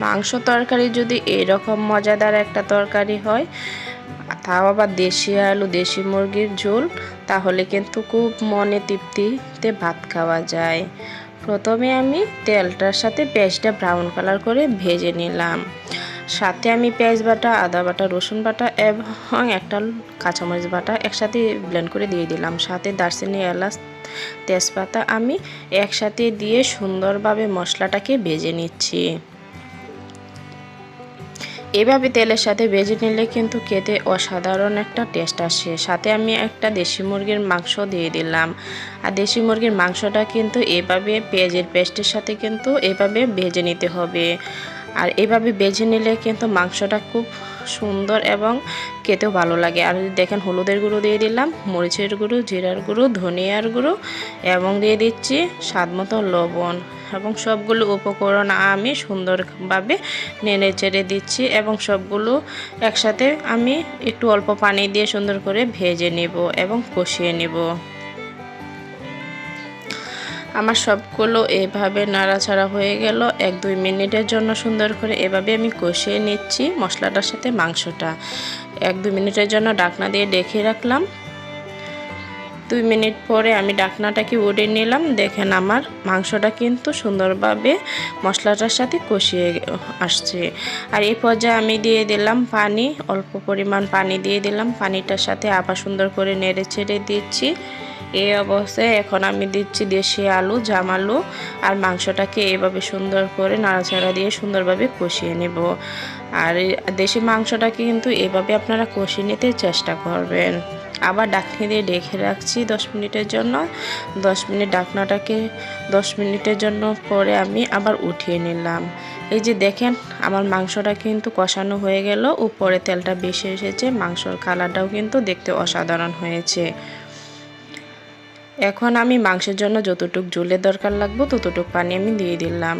মাংস তরকারি যদি এরকম মজাদার একটা তরকারি হয়, তাও আবার দেশি আলু, দেশি মুরগির ঝোল, তাহলে কিন্তু খুব মনে তৃপ্তিতে ভাত খাওয়া যায়। প্রথমে আমি তেলটার সাথে পেঁয়াজটা ব্রাউন কালার করে ভেজে নিলাম। সাথে আমি পেঁয়াজ বাটা, আদা বাটা, রসুন বাটা এবং একটা কাঁচামরিচ বাটা একসাথে ব্লেন্ড করে দিয়ে দিলাম। সাথে দারচিনি, এলাচ, তেজপাতা আমি একসাথে দিয়ে সুন্দরভাবে মশলাটাকে ভেজে নিচ্ছি। এভাবে তেলের সাথে ভেজে নিলে কিন্তু খেতে অসাধারণ একটা টেস্ট আসে। সাথে আমি একটা দেশি মুরগির মাংস দিয়ে দিলাম। আর দেশি মুরগির মাংসটা কিন্তু এভাবে পেঁয়াজের পেস্টের সাথে কিন্তু এভাবে ভেজে নিতে হবে। আর এভাবে বেজে নিলে কিন্তু মাংসটা খুব সুন্দর এবং খেতেও ভালো লাগে। আর দেখেন হলুদের গুঁড়ো দিয়ে দিলাম, মরিচের গুঁড়ো, জিরার গুঁড়ো, ধনিয়ার গুঁড়ো এবং দিয়ে দিচ্ছি স্বাদ মতো লবণ। এবং সবগুলো উপকরণ আমি সুন্দরভাবে নেড়ে চেড়ে দিচ্ছি এবং সবগুলো একসাথে আমি একটু অল্প পানি দিয়ে সুন্দর করে ভেজে নেব এবং কষিয়ে নেব। আমার সবগুলো এভাবে নাড়াচাড়া হয়ে গেল। এক দুই মিনিটের জন্য সুন্দর করে এভাবে আমি কষিয়ে নিচ্ছি মশলাটার সাথে মাংসটা। এক দুই মিনিটের জন্য ডাকনা দিয়ে ডেকে রাখলাম। দুই মিনিট পরে আমি ডাকনাটাকে উড়ে নিলাম? দেখেন আমার মাংসটা কিন্তু সুন্দরভাবে মশলাটার সাথে কষিয়ে আসছে। আর এই পর্যায়ে আমি দিয়ে দিলাম পানি, অল্প পরিমাণ পানি দিয়ে দিলাম। পানিটার সাথে আবার সুন্দর করে নেড়ে ছেড়ে দিচ্ছি। এই অবস্থায় এখন আমি দিচ্ছি দেশি আলু, জাম আলু, আর মাংসটাকে এভাবে সুন্দর করে নাড়াচাড়া দিয়ে সুন্দরভাবে কষিয়ে নেব। আর দেশি মাংসটাকে কিন্তু এভাবে আপনারা কষিয়ে নিতে চেষ্টা করবেন। আবার ডাকনি দিয়ে ডেকে রাখছি দশ মিনিটের জন্য। দশ মিনিট ডাকনাটাকে দশ মিনিটের জন্য পরে আমি আবার উঠিয়ে নিলাম। এই যে দেখেন, আমার মাংসটা কিন্তু কষানো হয়ে গেল। উপরে তেলটা বেশি এসেছে। মাংসর কালারটাও কিন্তু দেখতে অসাধারণ হয়েছে। এখন আমি মাংসের জন্য যতটুক জলের দরকার লাগবে, ততটুক পানি আমি দিয়ে দিলাম।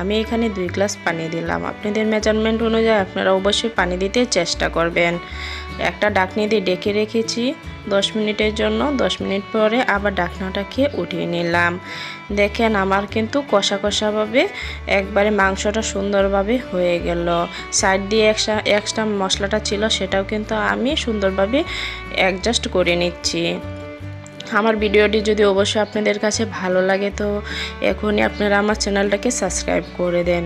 আমি এখানে দুই গ্লাস পানি দিলাম। আপনাদের মেজারমেন্ট অনুযায়ী আপনারা অবশ্যই পানি দিতে চেষ্টা করবেন। একটা ডাকনি দিয়ে ডেকে রেখেছি দশ মিনিটের জন্য। দশ মিনিট পরে আবার ডাকনাটাকে উঠিয়ে নিলাম। দেখেন আমার কিন্তু কষা কষাভাবে একবারে মাংসটা সুন্দরভাবে হয়ে গেল। সাইড দিয়ে এক্সট্রা এক্সট্রা মশলাটা ছিল, সেটাও কিন্তু আমি সুন্দরভাবে অ্যাডজাস্ট করে নিচ্ছি। আমার ভিডিওটি যদি অবশ্যই আপনাদের কাছে ভালো লাগে, তো এখনই আপনারা আমার চ্যানেলটাকে সাবস্ক্রাইব করে দেন।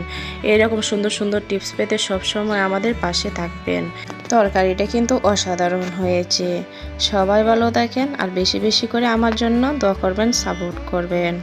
এরকম সুন্দর সুন্দর টিপস পেতে সবসময় আমাদের পাশে থাকবেন। তরকারিটা কিন্তু অসাধারণ হয়েছে। সবাই ভালো থাকেন আর বেশি বেশি করে আমার জন্য দোয়া করবেন, সাপোর্ট করবেন।